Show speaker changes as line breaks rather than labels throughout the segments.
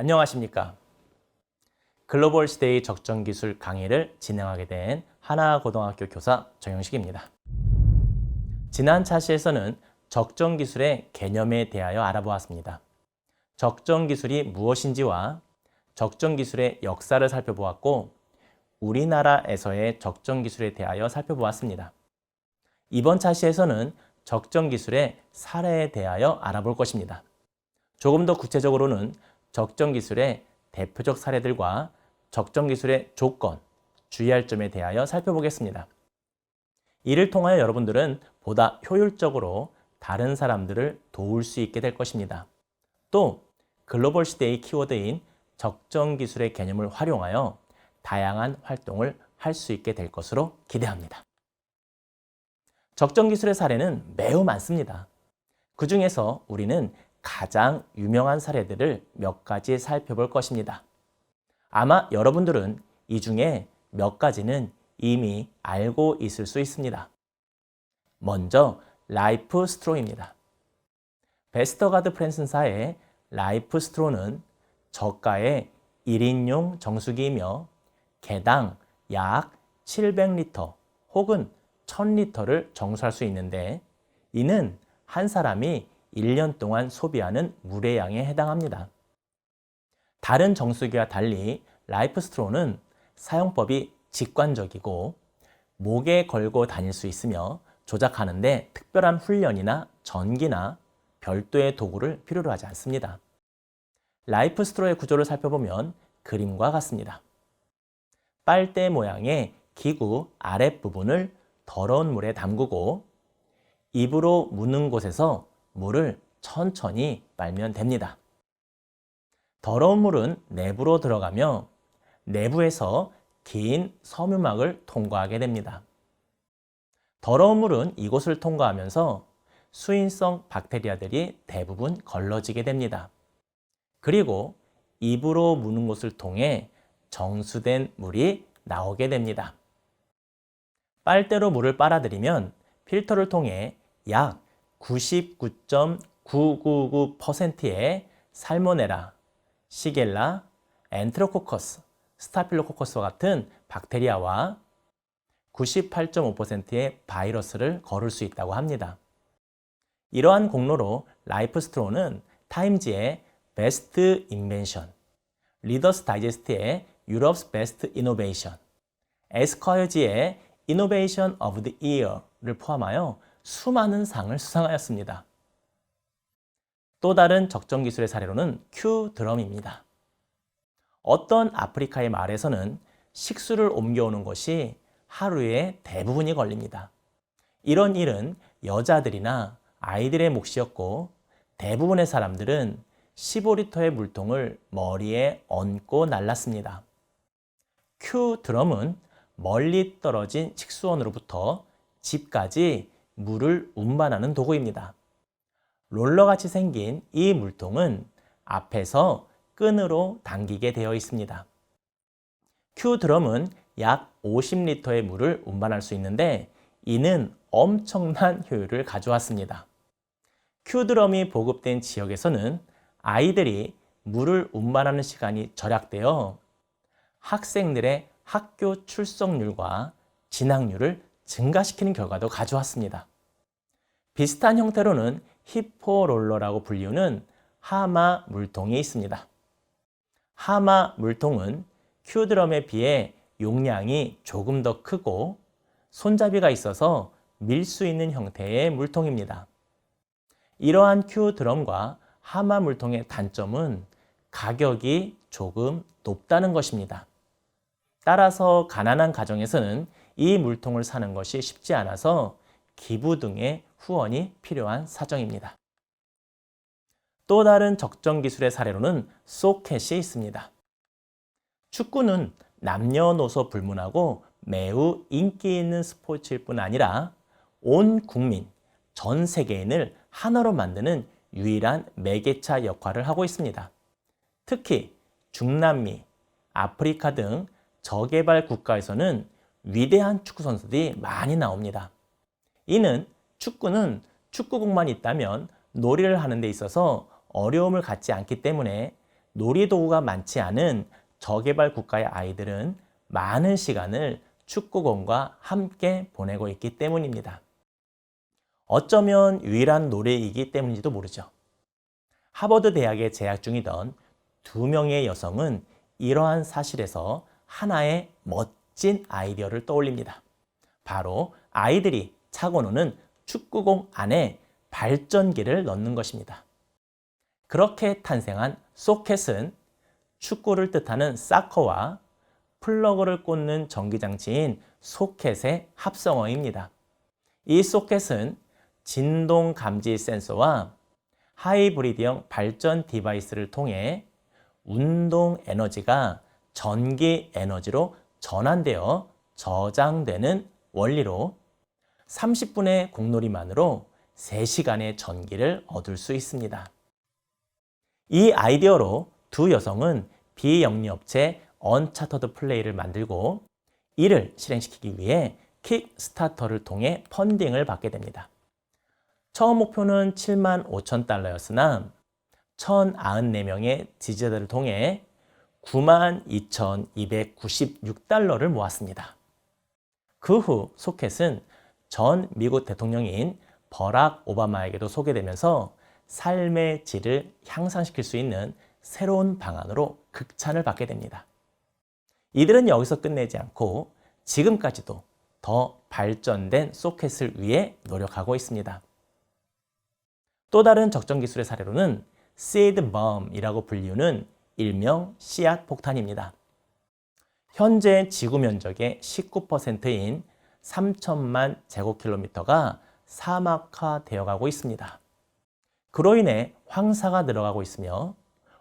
안녕하십니까. 글로벌 시대의 적정 기술 강의를 진행하게 된 하나고등학교 교사 정영식입니다. 지난 차시에서는 적정 기술의 개념에 대하여 알아보았습니다. 적정 기술이 무엇인지와 적정 기술의 역사를 살펴보았고 우리나라에서의 적정 기술에 대하여 살펴보았습니다. 이번 차시에서는 적정 기술의 사례에 대하여 알아볼 것입니다. 조금 더 구체적으로는 적정 기술의 대표적 사례들과 적정 기술의 조건, 주의할 점에 대하여 살펴보겠습니다. 이를 통하여 여러분들은 보다 효율적으로 다른 사람들을 도울 수 있게 될 것입니다. 또 글로벌 시대의 키워드인 적정 기술의 개념을 활용하여 다양한 활동을 할 수 있게 될 것으로 기대합니다. 적정 기술의 사례는 매우 많습니다. 그 중에서 우리는 가장 유명한 사례들을 몇 가지 살펴볼 것입니다. 아마 여러분들은 이 중에 몇 가지는 이미 알고 있을 수 있습니다. 먼저 라이프 스트로입니다. 베스터가드 프랜슨사의 라이프 스트로는 저가의 1인용 정수기이며 개당 약 700리터 혹은 1000리터를 정수할 수 있는데 이는 한 사람이 1년 동안 소비하는 물의 양에 해당합니다. 다른 정수기와 달리 라이프 스트로는 사용법이 직관적이고 목에 걸고 다닐 수 있으며 조작하는데 특별한 훈련이나 전기나 별도의 도구를 필요로 하지 않습니다. 라이프 스트로의 구조를 살펴보면 그림과 같습니다. 빨대 모양의 기구 아랫부분을 더러운 물에 담그고 입으로 무는 곳에서 물을 천천히 빨면 됩니다. 더러운 물은 내부로 들어가며 내부에서 긴 섬유막을 통과하게 됩니다. 더러운 물은 이곳을 통과하면서 수인성 박테리아들이 대부분 걸러지게 됩니다. 그리고 입으로 무는 곳을 통해 정수된 물이 나오게 됩니다. 빨대로 물을 빨아들이면 필터를 통해 약 99.999%의 살모네라, 시겔라, 엔트로코커스, 스타필로코커스와 같은 박테리아와 98.5%의 바이러스를 거를 수 있다고 합니다. 이러한 공로로 라이프 스트로는 타임즈의 베스트 인벤션, 리더스 다이제스트의 유럽스 베스트 이노베이션, 에스콰이어지의 이노베이션 오브 더 이어를 포함하여 수많은 상을 수상하였습니다. 또 다른 적정 기술의 사례로는 큐 드럼입니다. 어떤 아프리카의 마을에서는 식수를 옮겨오는 것이 하루에 대부분이 걸립니다. 이런 일은 여자들이나 아이들의 몫이었고 대부분의 사람들은 15리터의 물통을 머리에 얹고 날랐습니다. 큐 드럼은 멀리 떨어진 식수원으로부터 집까지 물을 운반하는 도구입니다. 롤러같이 생긴 이 물통은 앞에서 끈으로 당기게 되어 있습니다. 큐 드럼은 약 50리터의 물을 운반할 수 있는데 이는 엄청난 효율을 가져왔습니다. 큐 드럼이 보급된 지역에서는 아이들이 물을 운반하는 시간이 절약되어 학생들의 학교 출석률과 진학률을 증가시키는 결과도 가져왔습니다. 비슷한 형태로는 히포롤러라고 불리우는 하마 물통이 있습니다. 하마 물통은 큐드럼에 비해 용량이 조금 더 크고 손잡이가 있어서 밀 수 있는 형태의 물통입니다. 이러한 큐드럼과 하마 물통의 단점은 가격이 조금 높다는 것입니다. 따라서 가난한 가정에서는 이 물통을 사는 것이 쉽지 않아서 기부 등의 후원이 필요한 사정입니다. 또 다른 적정 기술의 사례로는 소켓이 있습니다. 축구는 남녀노소 불문하고 매우 인기 있는 스포츠일 뿐 아니라 온 국민, 전 세계인을 하나로 만드는 유일한 매개차 역할을 하고 있습니다. 특히 중남미, 아프리카 등 저개발 국가에서는 위대한 축구 선수들이 많이 나옵니다. 이는 축구는 축구공만 있다면 놀이를 하는 데 있어서 어려움을 갖지 않기 때문에 놀이도구가 많지 않은 저개발 국가의 아이들은 많은 시간을 축구공과 함께 보내고 있기 때문입니다. 어쩌면 유일한 노래이기 때문인지도 모르죠. 하버드 대학에 재학 중이던 두 명의 여성은 이러한 사실에서 하나의 멋진 아이디어를 떠올립니다. 바로 아이들이 차고 노는 축구공 안에 발전기를 넣는 것입니다. 그렇게 탄생한 소켓은 축구를 뜻하는 사커와 플러그를 꽂는 전기장치인 소켓의 합성어입니다. 이 소켓은 진동 감지 센서와 하이브리드형 발전 디바이스를 통해 운동 에너지가 전기 에너지로 전환되어 저장되는 원리로 30분의 공놀이만으로 3시간의 전기를 얻을 수 있습니다. 이 아이디어로 두 여성은 비영리업체 언차터드 플레이를 만들고 이를 실행시키기 위해 킥스타터를 통해 펀딩을 받게 됩니다. 처음 목표는 7만 5천 달러였으나 1,094명의 지지자들을 통해 9만 2,296달러를 모았습니다. 그 후 소켓은 전 미국 대통령인 버락 오바마에게도 소개되면서 삶의 질을 향상시킬 수 있는 새로운 방안으로 극찬을 받게 됩니다. 이들은 여기서 끝내지 않고 지금까지도 더 발전된 소켓을 위해 노력하고 있습니다. 또 다른 적정 기술의 사례로는 seed bomb이라고 불리우는 일명 씨앗 폭탄입니다. 현재 지구 면적의 19%인 3천만 제곱킬로미터가 사막화 되어가고 있습니다. 그로 인해 황사가 늘어가고 있으며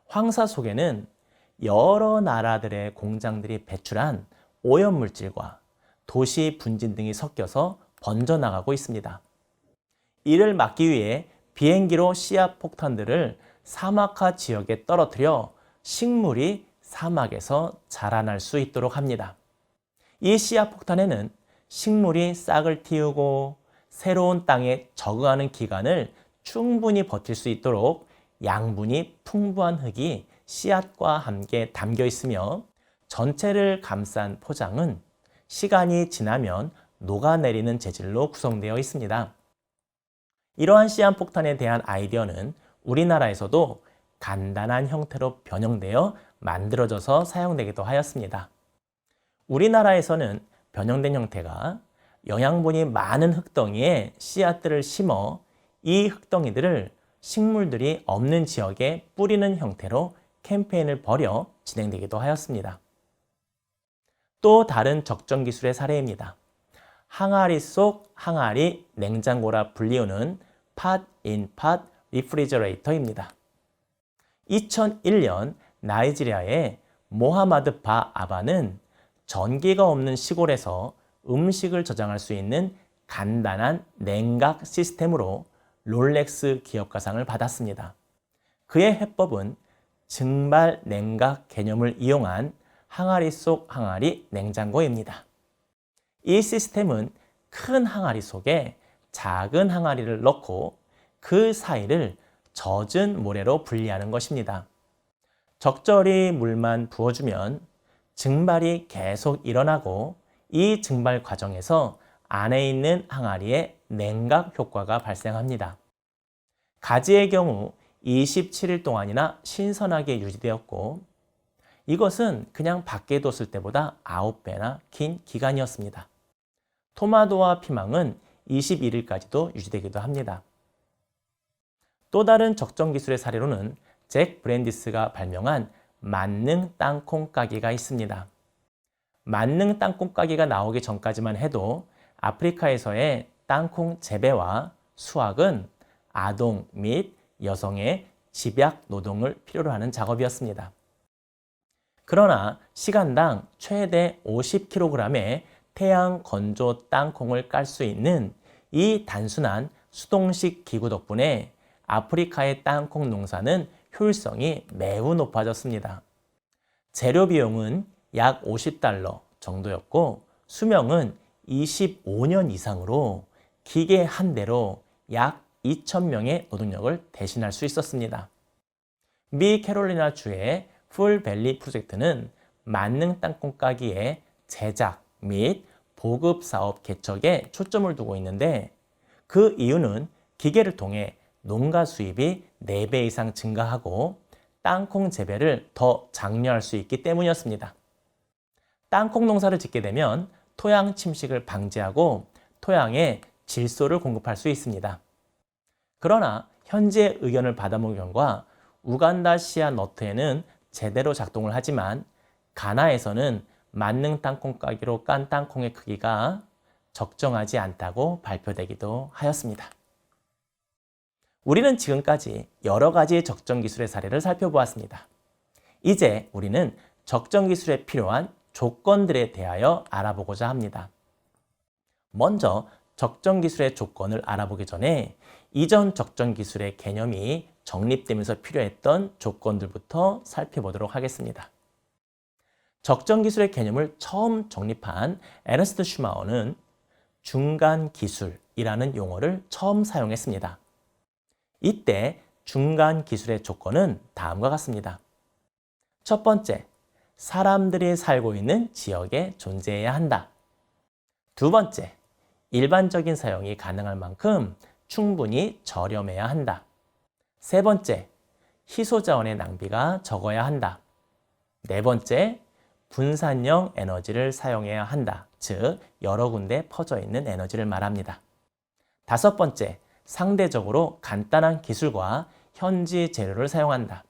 황사 속에는 여러 나라들의 공장들이 배출한 오염물질과 도시 분진 등이 섞여서 번져나가고 있습니다. 이를 막기 위해 비행기로 씨앗 폭탄들을 사막화 지역에 떨어뜨려 식물이 사막에서 자라날 수 있도록 합니다. 이 씨앗 폭탄에는 식물이 싹을 틔우고 새로운 땅에 적응하는 기간을 충분히 버틸 수 있도록 양분이 풍부한 흙이 씨앗과 함께 담겨 있으며 전체를 감싼 포장은 시간이 지나면 녹아내리는 재질로 구성되어 있습니다. 이러한 씨앗 폭탄에 대한 아이디어는 우리나라에서도 간단한 형태로 변형되어 만들어져서 사용되기도 하였습니다. 우리나라에서는 변형된 형태가 영양분이 많은 흙덩이에 씨앗들을 심어 이 흙덩이들을 식물들이 없는 지역에 뿌리는 형태로 캠페인을 벌여 진행되기도 하였습니다. 또 다른 적정 기술의 사례입니다. 항아리 속 항아리 냉장고라 불리우는 팟인팟 리프리저레이터입니다. 2001년 나이지리아의 모하마드 바 아바는 전기가 없는 시골에서 음식을 저장할 수 있는 간단한 냉각 시스템으로 롤렉스 기업가상을 받았습니다. 그의 해법은 증발 냉각 개념을 이용한 항아리 속 항아리 냉장고입니다. 이 시스템은 큰 항아리 속에 작은 항아리를 넣고 그 사이를 젖은 모래로 분리하는 것입니다. 적절히 물만 부어주면 증발이 계속 일어나고 이 증발 과정에서 안에 있는 항아리에 냉각 효과가 발생합니다. 가지의 경우 27일 동안이나 신선하게 유지되었고 이것은 그냥 밖에 뒀을 때보다 9배나 긴 기간이었습니다. 토마토와 피망은 21일까지도 유지되기도 합니다. 또 다른 적정 기술의 사례로는 잭 브랜디스가 발명한 만능 땅콩 까기가 있습니다. 만능 땅콩 까기가 나오기 전까지만 해도 아프리카에서의 땅콩 재배와 수확은 아동 및 여성의 집약 노동을 필요로 하는 작업이었습니다. 그러나 시간당 최대 50kg의 태양 건조 땅콩을 깔 수 있는 이 단순한 수동식 기구 덕분에 아프리카의 땅콩 농사는 효율성이 매우 높아졌습니다. 재료 비용은 약 50달러 정도였고 수명은 25년 이상으로 기계 한 대로 약 2,000명의 노동력을 대신할 수 있었습니다. 미 캐롤리나 주의 풀밸리 프로젝트는 만능 땅콩 까기의 제작 및 보급 사업 개척에 초점을 두고 있는데 그 이유는 기계를 통해 농가 수입이 4배 이상 증가하고 땅콩 재배를 더 장려할 수 있기 때문이었습니다. 땅콩 농사를 짓게 되면 토양 침식을 방지하고 토양에 질소를 공급할 수 있습니다. 그러나 현재 의견을 받아본 결과 우간다 시아 너트에는 제대로 작동을 하지만 가나에서는 만능 땅콩 까기로 깐 땅콩의 크기가 적정하지 않다고 발표되기도 하였습니다. 우리는 지금까지 여러 가지 적정 기술의 사례를 살펴보았습니다. 이제 우리는 적정 기술에 필요한 조건들에 대하여 알아보고자 합니다. 먼저 적정 기술의 조건을 알아보기 전에 이전 적정 기술의 개념이 정립되면서 필요했던 조건들부터 살펴보도록 하겠습니다. 적정 기술의 개념을 처음 정립한 에르스트 슈마어는 중간 기술이라는 용어를 처음 사용했습니다. 이때 중간 기술의 조건은 다음과 같습니다. 첫 번째, 사람들이 살고 있는 지역에 존재해야 한다. 두 번째, 일반적인 사용이 가능할 만큼 충분히 저렴해야 한다. 세 번째, 희소 자원의 낭비가 적어야 한다. 네 번째, 분산형 에너지를 사용해야 한다. 즉, 여러 군데 퍼져 있는 에너지를 말합니다. 다섯 번째, 상대적으로 간단한 기술과 현지 재료를 사용한다.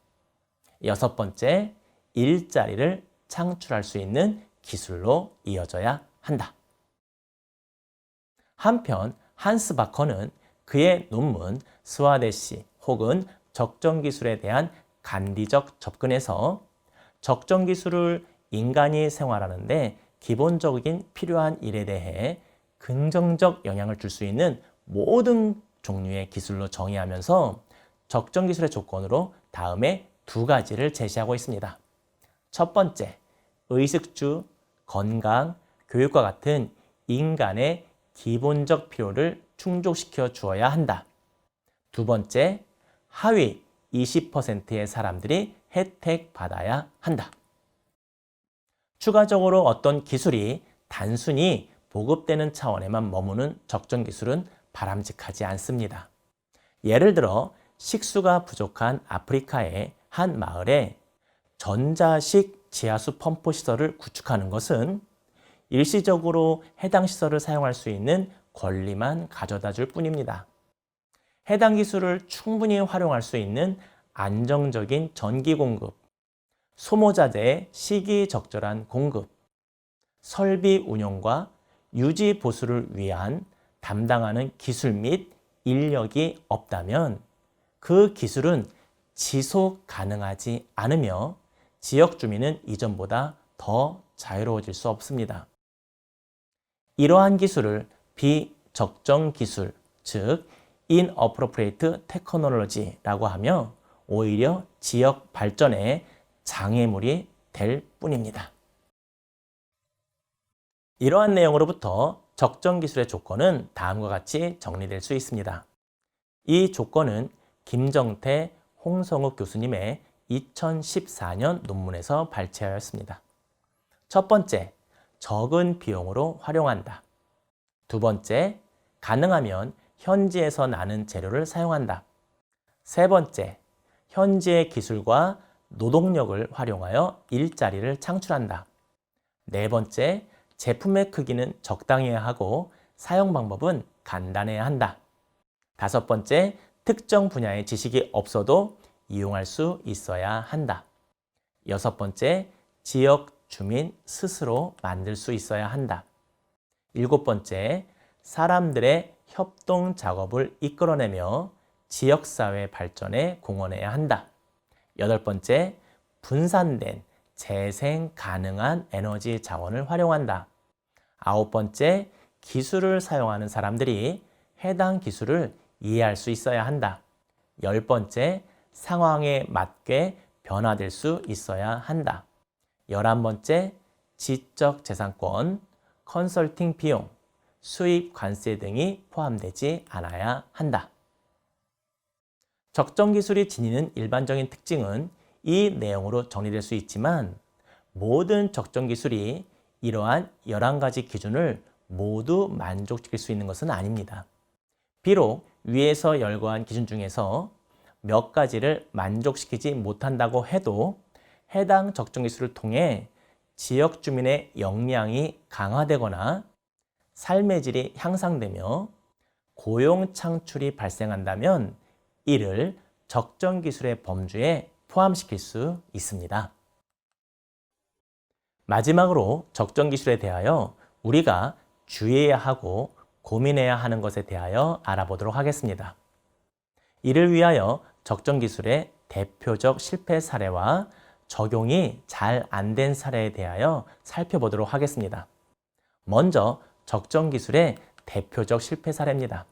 여섯 번째, 일자리를 창출할 수 있는 기술로 이어져야 한다. 한편 한스 바커는 그의 논문 스와데시 혹은 적정 기술에 대한 간디적 접근에서 적정 기술을 인간이 생활하는데 기본적인 필요한 일에 대해 긍정적 영향을 줄 수 있는 모든 종류의 기술로 정의하면서 적정 기술의 조건으로 다음에 두 가지를 제시하고 있습니다. 첫 번째, 의식주, 건강, 교육과 같은 인간의 기본적 필요를 충족시켜 주어야 한다. 두 번째, 하위 20%의 사람들이 혜택 받아야 한다. 추가적으로 어떤 기술이 단순히 보급되는 차원에만 머무는 적정 기술은 바람직하지 않습니다. 예를 들어 식수가 부족한 아프리카의 한 마을에 전자식 지하수 펌프 시설을 구축하는 것은 일시적으로 해당 시설을 사용할 수 있는 권리만 가져다 줄 뿐입니다. 해당 기술을 충분히 활용할 수 있는 안정적인 전기 공급, 소모자재의 시기적절한 공급, 설비 운영과 유지 보수를 위한 담당하는 기술 및 인력이 없다면 그 기술은 지속 가능하지 않으며 지역 주민은 이전보다 더 자유로워질 수 없습니다. 이러한 기술을 비적정 기술, 즉 inappropriate technology라고 하며 오히려 지역 발전에 장애물이 될 뿐입니다. 이러한 내용으로부터 적정 기술의 조건은 다음과 같이 정리될 수 있습니다. 이 조건은 김정태, 홍성욱 교수님의 2014년 논문에서 발췌하였습니다. 첫 번째, 적은 비용으로 활용한다. 두 번째, 가능하면 현지에서 나는 재료를 사용한다. 세 번째, 현지의 기술과 노동력을 활용하여 일자리를 창출한다. 네 번째, 제품의 크기는 적당해야 하고 사용 방법은 간단해야 한다. 다섯 번째, 특정 분야의 지식이 없어도 이용할 수 있어야 한다. 여섯 번째, 지역 주민 스스로 만들 수 있어야 한다. 일곱 번째, 사람들의 협동 작업을 이끌어내며 지역사회 발전에 공헌해야 한다. 여덟 번째, 분산된 재생 가능한 에너지 자원을 활용한다. 아홉 번째, 기술을 사용하는 사람들이 해당 기술을 이해할 수 있어야 한다. 열 번째, 상황에 맞게 변화될 수 있어야 한다. 열한 번째, 지적 재산권, 컨설팅 비용, 수입 관세 등이 포함되지 않아야 한다. 적정 기술이 지니는 일반적인 특징은 이 내용으로 정리될 수 있지만 모든 적정 기술이 이러한 11가지 기준을 모두 만족시킬 수 있는 것은 아닙니다. 비록 위에서 열거한 기준 중에서 몇 가지를 만족시키지 못한다고 해도 해당 적정 기술을 통해 지역 주민의 역량이 강화되거나 삶의 질이 향상되며 고용 창출이 발생한다면 이를 적정 기술의 범주에 포함시킬 수 있습니다. 마지막으로 적정 기술에 대하여 우리가 주의해야 하고 고민해야 하는 것에 대하여 알아보도록 하겠습니다. 이를 위하여 적정 기술의 대표적 실패 사례와 적용이 잘 안 된 사례에 대하여 살펴보도록 하겠습니다. 먼저 적정 기술의 대표적 실패 사례입니다.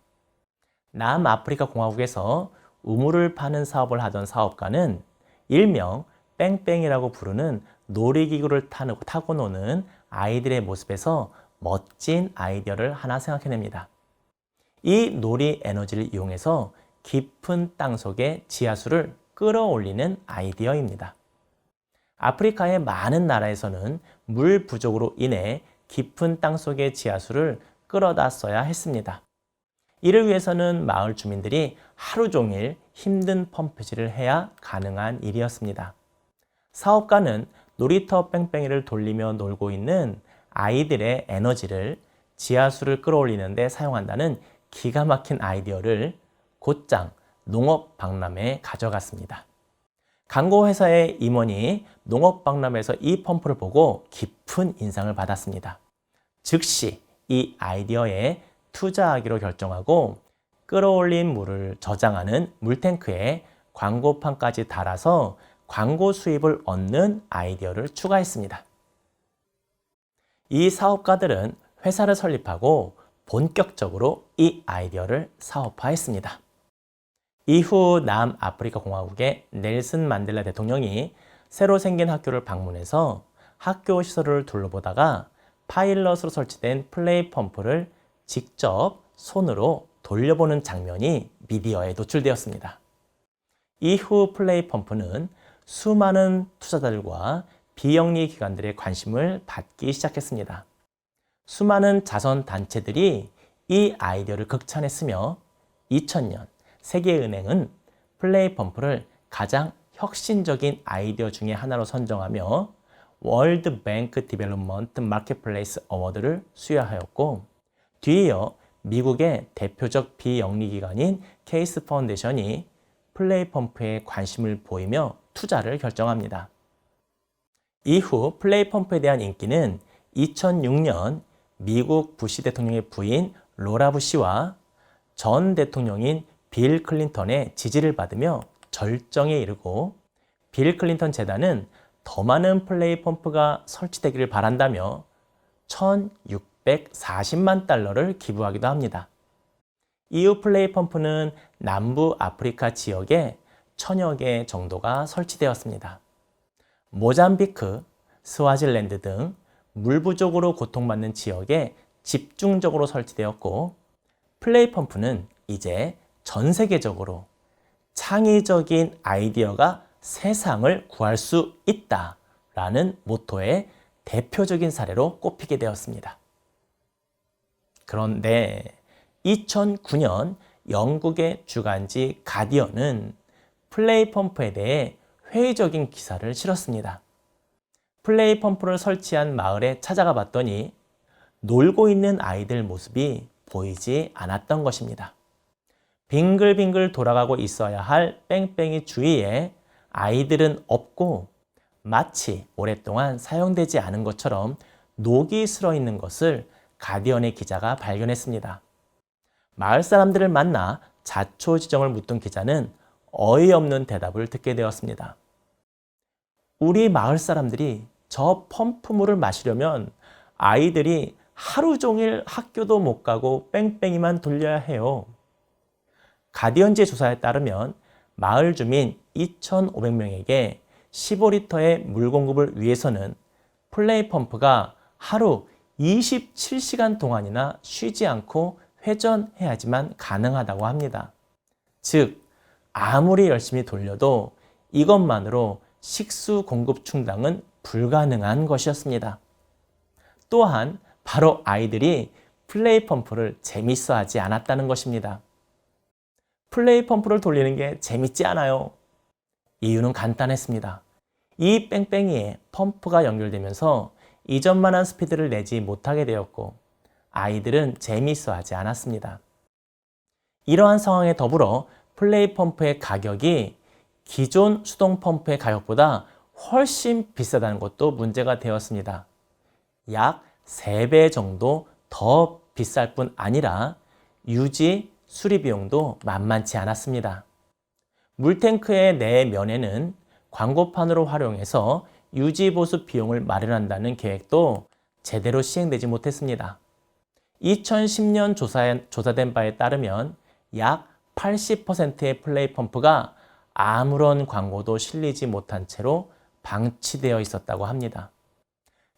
남아프리카 공화국에서 우물을 파는 사업을 하던 사업가는 일명 뺑뺑이라고 부르는 놀이기구를 타고 노는 아이들의 모습에서 멋진 아이디어를 하나 생각해냅니다. 이 놀이 에너지를 이용해서 깊은 땅 속에 지하수를 끌어올리는 아이디어입니다. 아프리카의 많은 나라에서는 물 부족으로 인해 깊은 땅 속의 지하수를 끌어다 써야 했습니다. 이를 위해서는 마을 주민들이 하루 종일 힘든 펌프질을 해야 가능한 일이었습니다. 사업가는 놀이터 뺑뺑이를 돌리며 놀고 있는 아이들의 에너지를 지하수를 끌어올리는데 사용한다는 기가 막힌 아이디어를 곧장 농업 박람회에 가져갔습니다. 광고 회사의 임원이 농업 박람회에서 이 펌프를 보고 깊은 인상을 받았습니다. 즉시 이 아이디어에 투자하기로 결정하고 끌어올린 물을 저장하는 물탱크에 광고판까지 달아서 광고 수입을 얻는 아이디어를 추가했습니다. 이 사업가들은 회사를 설립하고 본격적으로 이 아이디어를 사업화했습니다. 이후 남아프리카 공화국의 넬슨 만델라 대통령이 새로 생긴 학교를 방문해서 학교 시설을 둘러보다가 파일럿으로 설치된 플레이 펌프를 직접 손으로 돌려보는 장면이 미디어에 노출되었습니다. 이후 플레이 펌프는 수많은 투자자들과 비영리 기관들의 관심을 받기 시작했습니다. 수많은 자선 단체들이 이 아이디어를 극찬했으며 2000년 세계은행은 플레이 펌프를 가장 혁신적인 아이디어 중의 하나로 선정하며 월드 뱅크 디벨롭먼트 마켓플레이스 어워드를 수여하였고 뒤이어 미국의 대표적 비영리 기관인 케이스 파운데이션이 플레이 펌프에 관심을 보이며 투자를 결정합니다. 이후 플레이 펌프에 대한 인기는 2006년 미국 부시 대통령의 부인 로라 부시와 전 대통령인 빌 클린턴의 지지를 받으며 절정에 이르고 빌 클린턴 재단은 더 많은 플레이 펌프가 설치되기를 바란다며 1640만 달러를 기부하기도 합니다. 이후 플레이 펌프는 남부 아프리카 지역에 천여 개 정도가 설치되었습니다. 모잠비크, 스와질랜드 등 물 부족으로 고통받는 지역에 집중적으로 설치되었고 플레이 펌프는 이제 전 세계적으로 창의적인 아이디어가 세상을 구할 수 있다 라는 모토의 대표적인 사례로 꼽히게 되었습니다. 그런데 2009년 영국의 주간지 가디언은 플레이 펌프에 대해 회의적인 기사를 실었습니다. 플레이 펌프를 설치한 마을에 찾아가 봤더니 놀고 있는 아이들 모습이 보이지 않았던 것입니다. 빙글빙글 돌아가고 있어야 할 뺑뺑이 주위에 아이들은 없고 마치 오랫동안 사용되지 않은 것처럼 녹이 슬어 있는 것을 가디언의 기자가 발견했습니다. 마을 사람들을 만나 자초지정을 묻던 기자는 어이없는 대답을 듣게 되었습니다. 우리 마을 사람들이 저 펌프물을 마시려면 아이들이 하루 종일 학교도 못 가고 뺑뺑이만 돌려야 해요. 가디언지의 조사에 따르면 마을 주민 2,500명에게 15리터의 물 공급을 위해서는 플레이 펌프가 하루 27시간 동안이나 쉬지 않고 회전해야지만 가능하다고 합니다. 즉, 아무리 열심히 돌려도 이것만으로 식수 공급 충당은 불가능한 것이었습니다. 또한 바로 아이들이 플레이 펌프를 재밌어 하지 않았다는 것입니다. 플레이 펌프를 돌리는 게 재밌지 않아요. 이유는 간단했습니다. 이 뺑뺑이에 펌프가 연결되면서 이전만한 스피드를 내지 못하게 되었고 아이들은 재미있어 하지 않았습니다. 이러한 상황에 더불어 플레이 펌프의 가격이 기존 수동 펌프의 가격보다 훨씬 비싸다는 것도 문제가 되었습니다. 약 3배 정도 더 비쌀 뿐 아니라 유지, 수리 비용도 만만치 않았습니다. 물탱크의 내면에는 광고판으로 활용해서 유지 보수 비용을 마련한다는 계획도 제대로 시행되지 못했습니다. 2010년 조사, 조사된 바에 따르면 약 80%의 플레이 펌프가 아무런 광고도 실리지 못한 채로 방치되어 있었다고 합니다.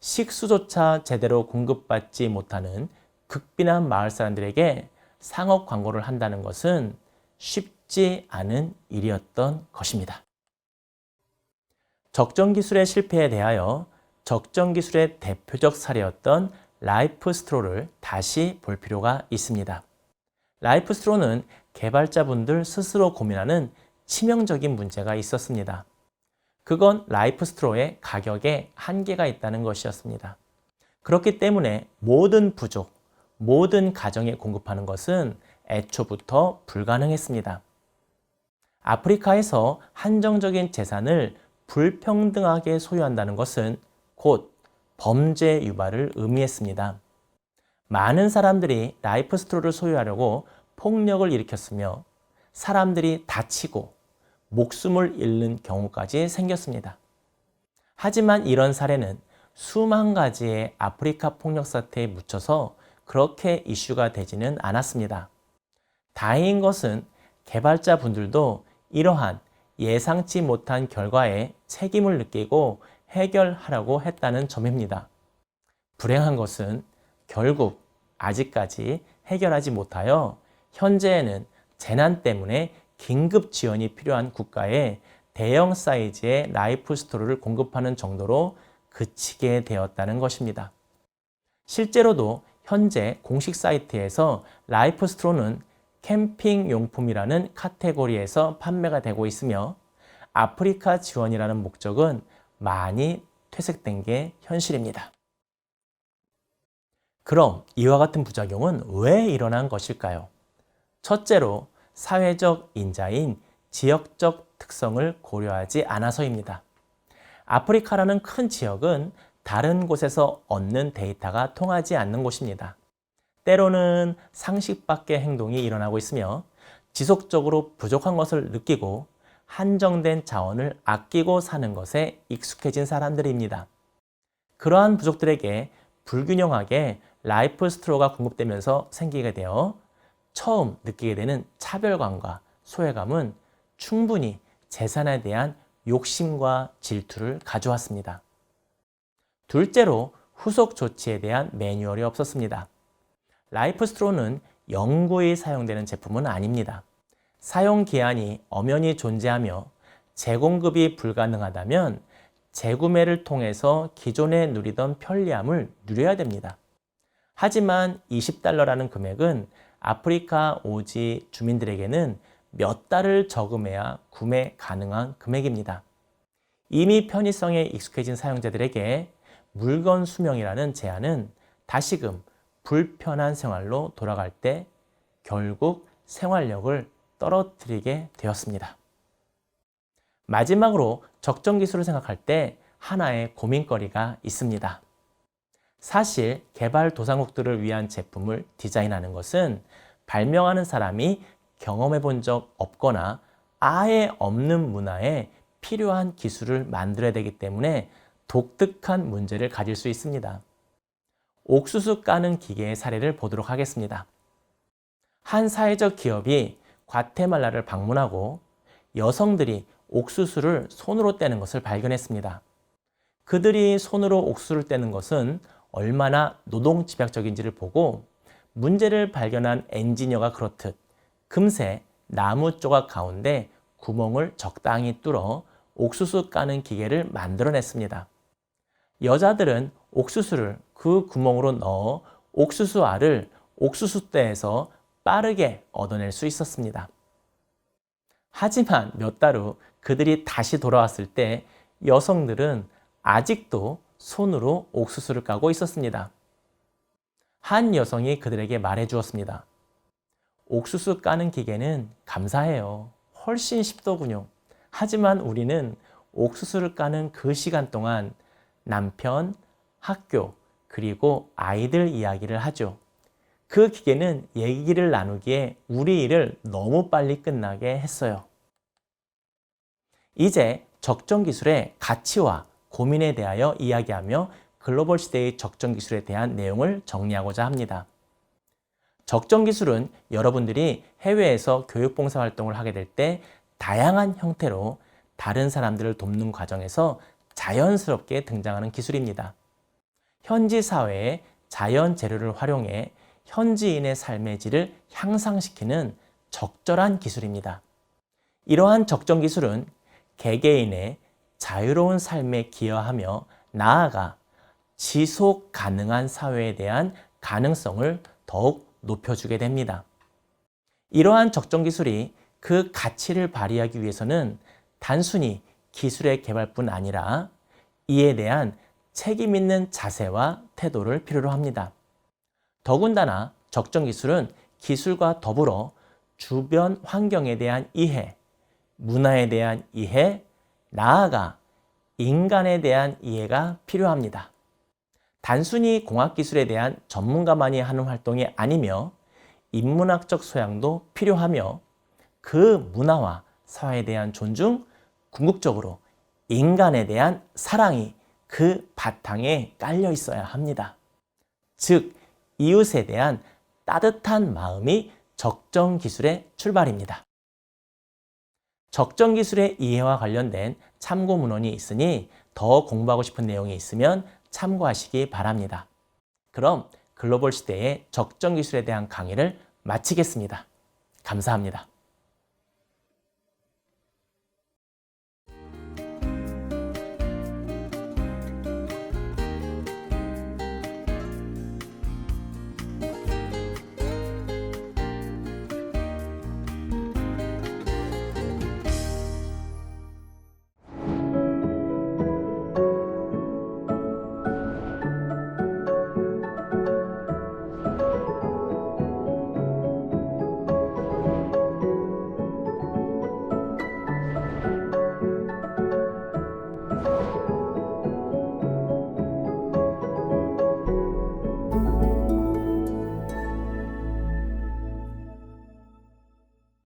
식수조차 제대로 공급받지 못하는 극빈한 마을 사람들에게 상업 광고를 한다는 것은 쉽지 않은 일이었던 것입니다. 적정 기술의 실패에 대하여 적정 기술의 대표적 사례였던 라이프 스트로를 다시 볼 필요가 있습니다. 라이프 스트로는 개발자분들 스스로 고민하는 치명적인 문제가 있었습니다. 그건 라이프 스트로의 가격에 한계가 있다는 것이었습니다. 그렇기 때문에 모든 부족, 모든 가정에 공급하는 것은 애초부터 불가능했습니다. 아프리카에서 한정적인 재산을 불평등하게 소유한다는 것은 곧 범죄 유발을 의미했습니다. 많은 사람들이 라이프 스트로를 소유하려고 폭력을 일으켰으며 사람들이 다치고 목숨을 잃는 경우까지 생겼습니다. 하지만 이런 사례는 수만 가지의 아프리카 폭력 사태에 묻혀서 그렇게 이슈가 되지는 않았습니다. 다행인 것은 개발자 분들도 이러한 예상치 못한 결과에 책임을 느끼고 해결하라고 했다는 점입니다. 불행한 것은 결국 아직까지 해결하지 못하여 현재에는 재난 때문에 긴급 지원이 필요한 국가에 대형 사이즈의 라이프 스토어를 공급하는 정도로 그치게 되었다는 것입니다. 실제로도 현재 공식 사이트에서 라이프 스트로는 캠핑 용품이라는 카테고리에서 판매가 되고 있으며 아프리카 지원이라는 목적은 많이 퇴색된 게 현실입니다. 그럼 이와 같은 부작용은 왜 일어난 것일까요? 첫째로 사회적 인자인 지역적 특성을 고려하지 않아서입니다. 아프리카라는 큰 지역은 다른 곳에서 얻는 데이터가 통하지 않는 곳입니다. 때로는 상식 밖의 행동이 일어나고 있으며 지속적으로 부족한 것을 느끼고 한정된 자원을 아끼고 사는 것에 익숙해진 사람들입니다. 그러한 부족들에게 불균형하게 라이프 스트로가 공급되면서 생기게 되어 처음 느끼게 되는 차별감과 소외감은 충분히 재산에 대한 욕심과 질투를 가져왔습니다. 둘째로 후속 조치에 대한 매뉴얼이 없었습니다. 라이프 스트로는 영구히 사용되는 제품은 아닙니다. 사용 기한이 엄연히 존재하며 재공급이 불가능하다면 재구매를 통해서 기존에 누리던 편리함을 누려야 됩니다. 하지만 20달러라는 금액은 아프리카 오지 주민들에게는 몇 달을 저금해야 구매 가능한 금액입니다. 이미 편의성에 익숙해진 사용자들에게 물건 수명이라는 제한은 다시금 불편한 생활로 돌아갈 때 결국 생활력을 떨어뜨리게 되었습니다. 마지막으로 적정 기술을 생각할 때 하나의 고민거리가 있습니다. 사실 개발 도상국들을 위한 제품을 디자인하는 것은 발명하는 사람이 경험해 본 적 없거나 아예 없는 문화에 필요한 기술을 만들어야 되기 때문에 독특한 문제를 가질 수 있습니다. 옥수수 까는 기계의 사례를 보도록 하겠습니다. 한 사회적 기업이 과테말라를 방문하고 여성들이 옥수수를 손으로 떼는 것을 발견했습니다. 그들이 손으로 옥수수를 떼는 것은 얼마나 노동 집약적인지를 보고 문제를 발견한 엔지니어가 그렇듯 금세 나무 조각 가운데 구멍을 적당히 뚫어 옥수수 까는 기계를 만들어냈습니다. 여자들은 옥수수를 그 구멍으로 넣어 옥수수 알을 옥수수대에서 빠르게 얻어낼 수 있었습니다. 하지만 몇 달 후 그들이 다시 돌아왔을 때 여성들은 아직도 손으로 옥수수를 까고 있었습니다. 한 여성이 그들에게 말해 주었습니다. 옥수수 까는 기계는 감사해요. 훨씬 쉽더군요. 하지만 우리는 옥수수를 까는 그 시간 동안 남편, 학교, 그리고 아이들 이야기를 하죠. 그 기계는 얘기를 나누기에 우리 일을 너무 빨리 끝나게 했어요. 이제 적정 기술의 가치와 고민에 대하여 이야기하며 글로벌 시대의 적정 기술에 대한 내용을 정리하고자 합니다. 적정 기술은 여러분들이 해외에서 교육봉사 활동을 하게 될 때 다양한 형태로 다른 사람들을 돕는 과정에서 자연스럽게 등장하는 기술입니다. 현지 사회의 자연 재료를 활용해 현지인의 삶의 질을 향상시키는 적절한 기술입니다. 이러한 적정 기술은 개개인의 자유로운 삶에 기여하며 나아가 지속 가능한 사회에 대한 가능성을 더욱 높여주게 됩니다. 이러한 적정 기술이 그 가치를 발휘하기 위해서는 단순히 기술의 개발뿐 아니라 이에 대한 책임 있는 자세와 태도를 필요로 합니다. 더군다나 적정 기술은 기술과 더불어 주변 환경에 대한 이해, 문화에 대한 이해, 나아가 인간에 대한 이해가 필요합니다. 단순히 공학 기술에 대한 전문가만이 하는 활동이 아니며 인문학적 소양도 필요하며 그 문화와 사회에 대한 존중, 궁극적으로 인간에 대한 사랑이 그 바탕에 깔려 있어야 합니다. 즉, 이웃에 대한 따뜻한 마음이 적정 기술의 출발입니다. 적정 기술의 이해와 관련된 참고 문헌이 있으니 더 공부하고 싶은 내용이 있으면 참고하시기 바랍니다. 그럼 글로벌 시대의 적정 기술에 대한 강의를 마치겠습니다. 감사합니다.